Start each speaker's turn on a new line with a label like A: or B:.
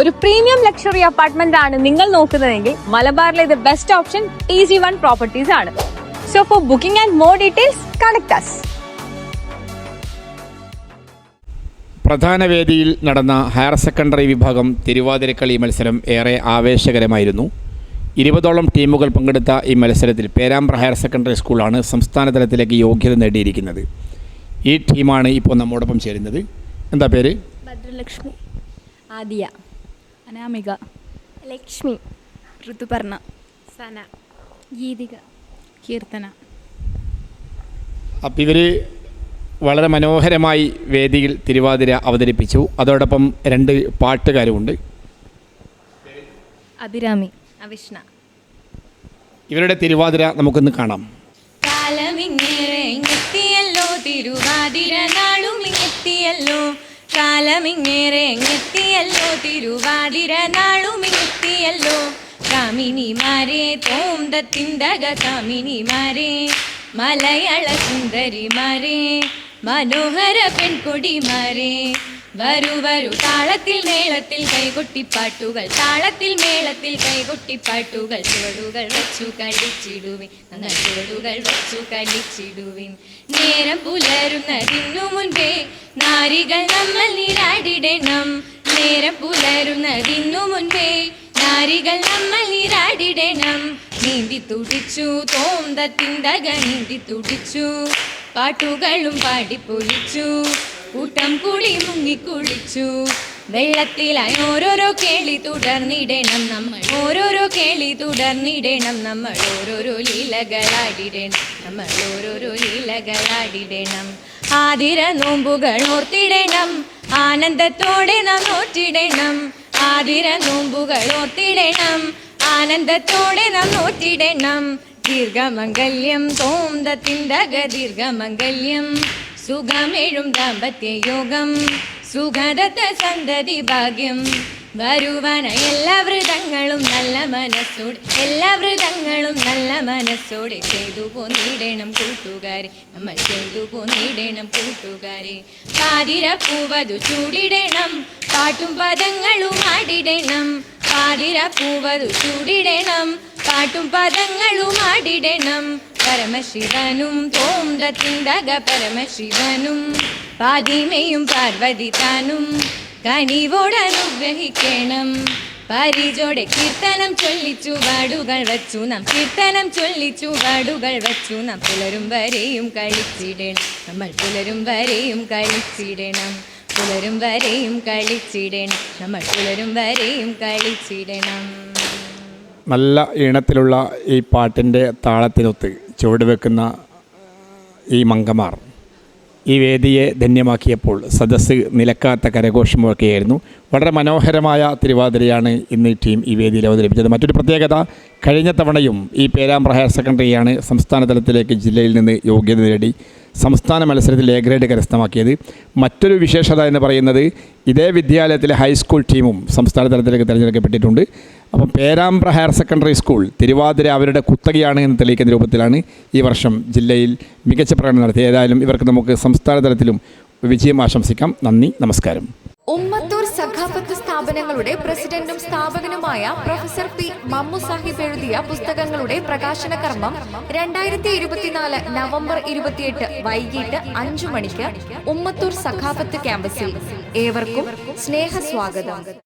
A: ഒരു premium luxury apartment ആണ് നിങ്ങൾ നോക്കുന്നതെങ്കിൽ മലബാറിലെ ഇത് best option easy one properties ആണ്. So for booking and more details connect us
B: പ്രധാന വേദിയിൽ നടന്ന ഹയർ സെക്കൻഡറി വിഭാഗം തിരുവാതിരക്കളി മത്സരം ഏറെ ആവേശകരമായിരുന്നു. ഇരുപതോളം ടീമുകൾ പങ്കെടുത്ത ഈ മത്സരത്തിൽ പേരാമ്പ്ര ഹയർ സെക്കൻഡറി സ്കൂളാണ് സംസ്ഥാന തലത്തിലേക്ക് യോഗ്യത നേടിയിരിക്കുന്നത്. ഈ ടീമാണ് ഇപ്പോൾ നമ്മോടൊപ്പം ചേരുന്നത്. എന്താ പേര്?
C: ഭദ്രലക്ഷ്മി.
A: ആദിയ.
C: അനാമിക
D: ലക്ഷ്മി
C: ഋതുപർണ
D: സന
C: ഗീതിക കീർത്തന.
B: അപ്പം ഇവർ വളരെ മനോഹരമായി വേദിയിൽ തിരുവാതിര അവതരിപ്പിച്ചു. അതോടൊപ്പം രണ്ട് പാട്ടുകാരുമുണ്ട്.
C: അഭിരാമി
D: അവിഷ്ണ.
B: ഇവരുടെ തിരുവാതിര നമുക്കൊന്ന് കാണാം.
D: കാലമിങ്ങേറെത്തിയല്ലോ തിരുവാതിര നാളും എത്തിയല്ലോ കാലമിങ്ങേറെ എത്തിയല്ലോ തിരുവാതിര നാളും എത്തിയല്ലോ കാമിനിമാരെ തോന്തത്തിന്തക കാമിനിമാരെ മലയാള സുന്ദരിമാരെ മനോഹര പെൺകൊടിമാരെ. വരൂ വരൂ താളത്തിൽ മേളത്തിൽ കൈകൊട്ടിപ്പാട്ടുകൾ താളത്തിൽ മേളത്തിൽ കൈകൊട്ടിപ്പാട്ടുകൾ ചുവടുകൾ വെച്ചു കളിച്ചിടുവിൻ നന്ന ചുവടുകൾ വെച്ചു കളിച്ചിടുവിൻ നേരം പുലരുന്നതിനു മുൻപേ നാരികൾ നമ്മൾ നീരാടിടണം. നേരം പുലരുന്നതിന്നു മുൻപേ നാരികൾ നമ്മൾ നീരാടിടണം നീന്തി തുടിച്ചു തോന്തത്തിന്തക നീന്തി തുടിച്ചു. പാട്ടുകളും പാടിപ്പൊലിച്ചു കൂട്ടം കുളി മുങ്ങിക്കുളിച്ചു വെള്ളത്തിലായി ഓരോരോ കേളി തുടർന്നിടണം നമ്മൾ. ഓരോരോ കേളി തുടർന്നിടണം നമ്മൾ. ഓരോരോ ലീലകളാടിടണം നമ്മൾ. ഓരോരോ ലീലകളാടിടണം. ആതിര നോമ്പുകൾ ഓർത്തിടണം. ആനന്ദത്തോടെ നാം നോറ്റിടണം. ആതിര നോമ്പുകൾ ഓർത്തിടണം. ആനന്ദത്തോടെ നാം നോറ്റിടണം. ദീർഘമംഗല്യം തോന്നത്തിന്റെ ദീർഘമംഗല്യം. സുഖമേഴും ദാമ്പത്യ യോഗം. സുഖദത്ത സന്തതി ഭാഗ്യം. എല്ലാ വ്രതങ്ങളും നല്ല മനസ്സോടെ എല്ലാ വ്രതങ്ങളും നല്ല മനസ്സോടെ ചെയ്തു പോന്നിടണം കൂട്ടുകാരെ. നമ്മൾ ചെയ്തു പോന്നിടണം കൂട്ടുകാരെ. പാതിര പൂവതു ചൂടിടണം പാട്ടും പദങ്ങളും ആടിടണം. പാതിര പൂവതു ചൂടിടണം പാട്ടും പദങ്ങളും ആടിടണം. പരമശിവനും തോന്തത്തിന്തക പരമശിവനും പാതിമയും പാർവതി താനും കനിവോടനുഗ്രഹിക്കണം പരിചോടെ കീർത്തനം ചൊല്ലിച്ചു വാടുകൾ വച്ചു നാം. കീർത്തനം ചൊല്ലിച്ചു വാടുകൾ വച്ചു നാം. പുലരും വരെയും കളിച്ചിടണം. നമ്മൾ പുലരും വരെയും കളിച്ചിടണം. പുലരും വരെയും കളിച്ചിടണം. നമ്മൾ പുലരും വരെയും കളിച്ചിടണം.
B: നല്ല ഈണത്തിലുള്ള ഈ പാട്ടിന്റെ താളത്തിനൊത്ത് ചുവടുവെക്കുന്ന ഈ മങ്കമാർ ഈ വേദിയെ ധന്യമാക്കിയപ്പോൾ സദസ്സ് നിലക്കാത്ത കരഘോഷമൊക്കെയായിരുന്നു. വളരെ മനോഹരമായ തിരുവാതിരയാണ് ഇന്ന് ടീം ഈ വേദിയിൽ അവതരിപ്പിച്ചത്. മറ്റൊരു പ്രത്യേകത കഴിഞ്ഞ തവണയും ഈ പേരാമ്പ്ര ഹയർ സെക്കൻഡറിയാണ് സംസ്ഥാന തലത്തിലേക്ക് ജില്ലയിൽ നിന്ന് യോഗ്യത നേടി സംസ്ഥാന മത്സരത്തിൽ എ ഗ്രേഡ് കരസ്ഥമാക്കിയത്. മറ്റൊരു വിശേഷത എന്ന് പറയുന്നത് ഇതേ വിദ്യാലയത്തിലെ ഹൈസ്കൂൾ ടീമും സംസ്ഥാന തലത്തിലേക്ക് തിരഞ്ഞെടുക്കപ്പെട്ടിട്ടുണ്ട്. അപ്പം Perambra higher secondary school Thiruvathira അവരുടെ കുത്തകയാണ് എന്ന് തെളിയിക്കുന്ന രൂപത്തിലാണ് ഈ വർഷം ജില്ലയിൽ മികച്ച പ്രകടനം നടത്തി ഏതായാലും ഇവർക്ക് നമുക്ക് സംസ്ഥാന തലത്തിലും വിജയം ആശംസിക്കാം. നന്ദി നമസ്കാരം.
E: ഉമ്മത്തൂർ സഖാഫത്ത് സ്ഥാപനങ്ങളുടെ പ്രസിഡന്റും സ്ഥാപകനുമായ പ്രൊഫസർ പി മമ്മു സാഹിബ് എഴുതിയ പുസ്തകങ്ങളുടെ പ്രകാശന കർമ്മം രണ്ടായിരത്തി ഇരുപത്തിനാല് നവംബർ ഇരുപത്തിയെട്ട് വൈകിട്ട് അഞ്ചു മണിക്ക് ഉമ്മത്തൂർ സഖാഫത്ത് ക്യാമ്പസിൽ. ഏവർക്കും സ്നേഹ സ്വാഗതം